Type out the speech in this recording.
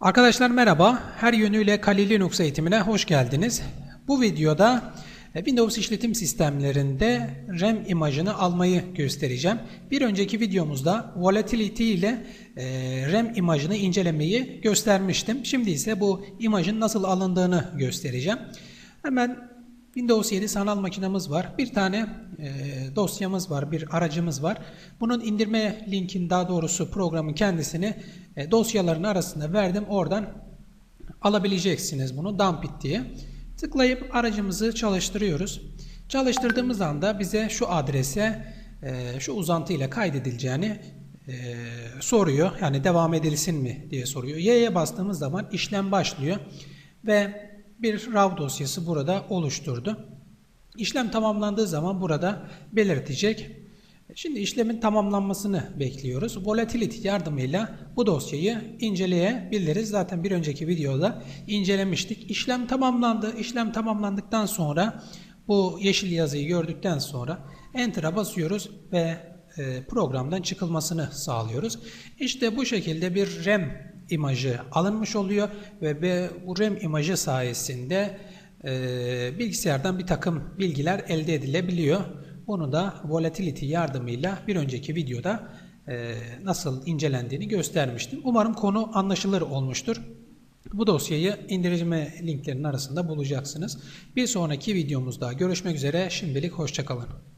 Arkadaşlar merhaba. Her yönüyle Kali Linux eğitimine hoş geldiniz. Bu videoda e, Windows işletim sistemlerinde RAM imajını almayı göstereceğim. Bir önceki videomuzda volatility ile e, RAM imajını incelemeyi göstermiştim. Şimdi ise bu imajın nasıl alındığını göstereceğim. Hemen Windows 7 sanal makinamız var. Bir tane e, dosyamız var, bir aracımız var. Bunun indirme linkini daha doğrusu programın kendisini e, dosyaların arasında verdim. Oradan alabileceksiniz bunu dump it diye. Tıklayıp aracımızı çalıştırıyoruz. Çalıştırdığımız anda bize şu adrese e, şu uzantıyla kaydedileceğini e, soruyor. Yani devam edilsin mi diye soruyor. Y'ye bastığımız zaman işlem başlıyor ve bir RAW dosyası burada oluşturdu. İşlem tamamlandığı zaman burada belirtecek. Şimdi işlemin tamamlanmasını bekliyoruz. Volatility yardımıyla bu dosyayı inceleyebiliriz. Zaten bir önceki videoda incelemiştik. İşlem tamamlandı. İşlem tamamlandıktan sonra bu yeşil yazıyı gördükten sonra Enter'a basıyoruz ve e, programdan çıkılmasını sağlıyoruz. İşte bu şekilde bir RAM imajı alınmış oluyor ve bu RAM imajı sayesinde e, bilgisayardan bir takım bilgiler elde edilebiliyor. Bunu da volatility yardımıyla bir önceki videoda e, nasıl incelendiğini göstermiştim. Umarım konu anlaşılır olmuştur. Bu dosyayı indirme linklerinin arasında bulacaksınız. Bir sonraki videomuzda görüşmek üzere. Şimdilik hoşçakalın.